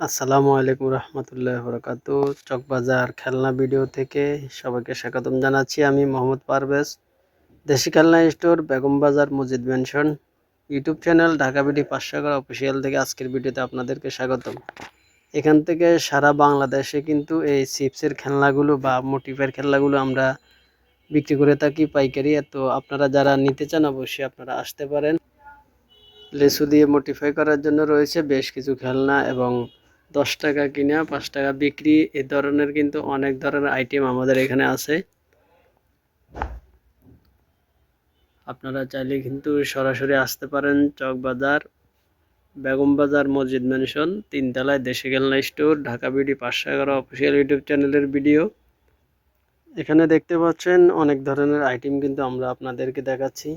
আসসালামু আলাইকুম রহমতুল্লাহ বরকাত। চকবাজার খেলনা ভিডিও থেকে সবাইকে স্বাগতম জানাচ্ছি আমি মোহাম্মদ পারভেজ। দেশি খেলনা store Begum Bazar Masjid mansion YouTube channel Dhaka BD পাঁচশাগর official থেকে আজকের ভিডিওতে আপনাদেরকে স্বাগতম। এখান থেকে সারা বাংলাদেশে কিন্তু এই চিপসের খেলনাগুলো বা মোটিভের খেলনাগুলো আমরা বিক্রি করে থাকি পাইকারি। তো আপনারা যারা নিতে চান অবশ্যই আপনারা আসতে পারেন। লেসু দিয়ে মোটিফাই করার জন্য রয়েছে বেশ কিছু খেলনা এবং দশ টাকা কিনা, পাঁচ টাকা বিক্রি, এ ধরনের কিন্তু অনেক ধরনের আইটেম আমাদের এখানে আছে। আপনারা চাইলে কিন্তু সরাসরি আসতে পারেন চকবাজার বেগম বাজার, মসজিদ মেনশন তিনতলায় দেশে খেলনা স্টোর ঢাকা বিডি পাঁচশো এগারো অফিসিয়াল ইউটিউব চ্যানেলের ভিডিও এখানে দেখতে পাচ্ছেন অনেক ধরনের আইটেম কিন্তু আমরা আপনাদেরকে দেখাচ্ছি।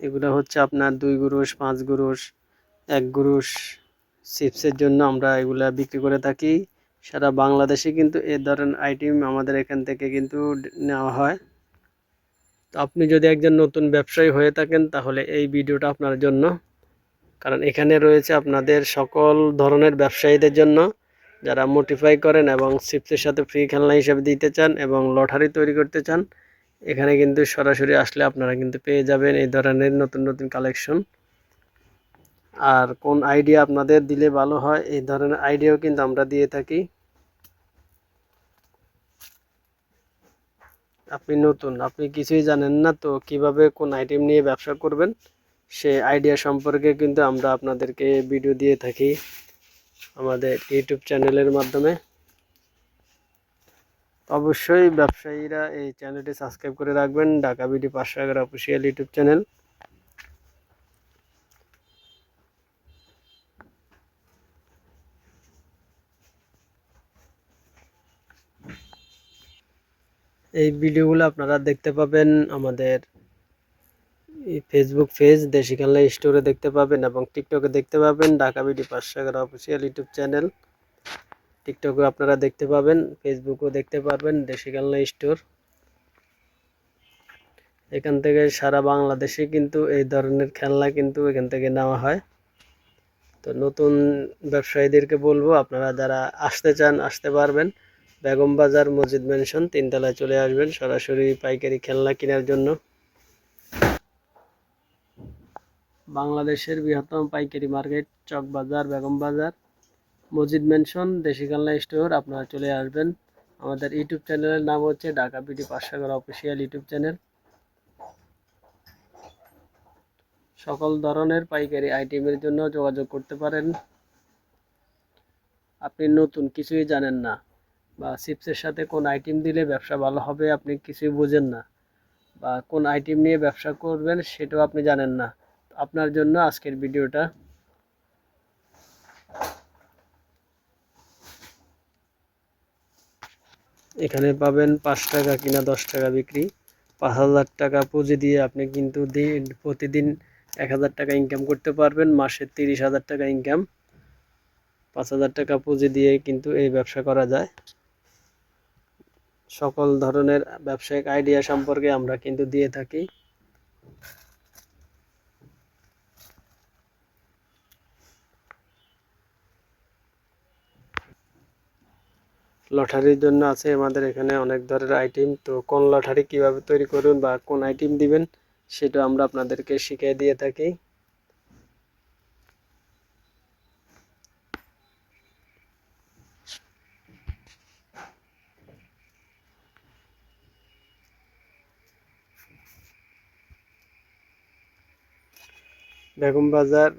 এগুলো হচ্ছে আপনার দুই গুরুষ পাঁচ গুরুষ এক গুরুষ চিপসের জন্য আমরা এগুলা বিক্রি করে থাকি। সারা বাংলাদেশে কিন্তু এ ধরনের আইটেম আমাদের এখান থেকে কিন্তু নেওয়া হয়। তো আপনি যদি একজন নতুন ব্যবসায়ী হয়ে থাকেন, তাহলে এই ভিডিওটা আপনার জন্য। কারণ এখানে রয়েছে আপনাদের সকল ধরনের ব্যবসায়ীদের জন্য। যারা মোটিফাই করেন এবং চিপসের সাথে ফ্রি খেলনা হিসেবে দিতে চান এবং লটারি তৈরি করতে চান, এখানে কিন্তু সরাসরি আসলে আপনারা কিন্তু পেয়ে যাবেন এই ধরনের নতুন নতুন কালেকশন আর কোন আইডিয়া আপনাদের দিলে ভালো হয়, এই ধরনের আইডিয়াও কিন্তু আমরা দিয়ে থাকি। আপনি নতুন, আপনি কিছুই জানেন না, তো কীভাবে কোন আইটেম নিয়ে ব্যবসা করবেন সে আইডিয়া সম্পর্কে কিন্তু আমরা আপনাদেরকে ভিডিও দিয়ে থাকি আমাদের ইউটিউব চ্যানেলের মাধ্যমে। অবশ্যই ব্যবসায়ীরা এই চ্যানেলটি সাবস্ক্রাইব করে রাখবেন, ঢাকা বিডি পাঁচশো এগারো অফিসিয়াল ইউটিউব চ্যানেল এই ভিডিওগুলো আপনারা দেখতে পাবেন আমাদের ফেসবুক পেজ দেশি খেলনা স্টোরে দেখতে পাবেন এবং টিকটকে দেখতে পাবেন ঢাকা বিডি এগারো অফিসিয়াল ইউটিউব চ্যানেল টিকটকে আপনারা দেখতে পাবেন ফেসবুকও দেখতে পারবেন দেশি খেলনা স্টোর এখান থেকে সারা বাংলাদেশে কিন্তু এই ধরনের খেলনা কিন্তু এখান থেকে নেওয়া হয়। তো নতুন ব্যবসায়ীদেরকে বলব, আপনারা যারা আসতে চান, আসতে পারবেন। বেগম বাজার মসজিদ মেনশন তিনতলায় চলে আসবেন সরাসরি পাইকারি খেলনা কেনার জন্য। বাংলাদেশের বৃহত্তম পাইকারি মার্কেট চক বাজার বেগম বাজার মসজিদ মেনশন দেশি খেলনা স্টোর আপনারা চলে আসবেন। আমাদের ইউটিউব চ্যানেলের নাম হচ্ছে Dhaka PT Panchsagar official YouTube channel সকল ধরনের পাইকারি আইটেমের জন্য যোগাযোগ করতে পারেন। আপনি নতুন কিছুই জানেন না। বা চিপসের সাথে কোন আইটেম দিলে ব্যবসা ভালো হবে আপনি কিছুই বোঝেন না। বা কোন আইটেম নিয়ে ব্যবসা করবেন সেটাও আপনি জানেন না। আপনার জন্য আজকের ভিডিওটা। এখানে পাবেন পাঁচ টাকা কিনা দশ টাকা বিক্রি। পাঁচ হাজার টাকা পুঁজি দিয়ে আপনি কিন্তু দিন, প্রতিদিন এক হাজার টাকা ইনকাম করতে পারবেন, মাসে তিরিশ হাজার টাকা ইনকাম পাঁচ হাজার টাকা পুঁজি দিয়ে কিন্তু এই ব্যবসা করা যায়। সকল ধরনের ব্যবসায়িক আইডিয়া সম্পর্কে আমরা কিন্তু দিয়ে থাকি। লটারির জন্য আছে আমাদের এখানে অনেক ধরনের আইটেম তো কোন লটারি কীভাবে তৈরি করুন বা কোন আইটেম দিবেন, সেটা আমরা আপনাদেরকে শিখিয়ে দিয়ে থাকি। বেগম বাজার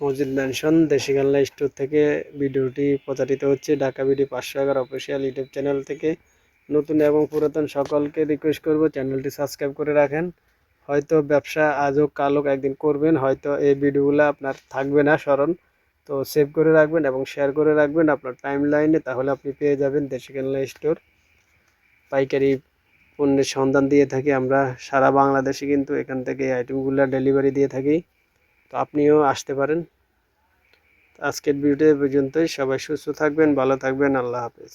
মসজিদ ম্যানশন, দেশি খেলনা স্টোর থেকে ভিডিওটি প্রচারিত হচ্ছে ঢাকা ভিডিও পাঁচশো এগারো অফিসিয়াল ইউটিউব চ্যানেল থেকে। নতুন এবং পুরাতন সকলকে রিকোয়েস্ট করব চ্যানেলটি সাবস্ক্রাইব করে রাখেন। হয়তো ব্যবসা আজও কালো একদিন করবেন, হয়তো এই ভিডিওগুলো আপনার থাকবে না স্মরণ। তো সেভ করে রাখবেন এবং শেয়ার করে রাখবেন আপনার টাইম লাইনে তাহলে আপনি পেয়ে যাবেন দেশি খেলনা স্টোর। পাইকারি পণ্যের সন্ধান দিয়ে থাকি আমরা, সারা বাংলাদেশে কিন্তু এখান থেকে আইটেমগুলো ডেলিভারি দিয়ে থাকি। তো আপনিও আসতে পারেন। আজকের ভিডিও পর্যন্তই। সবাই সুস্থ থাকবেন ভালো থাকবেন। আল্লাহ হাফেজ।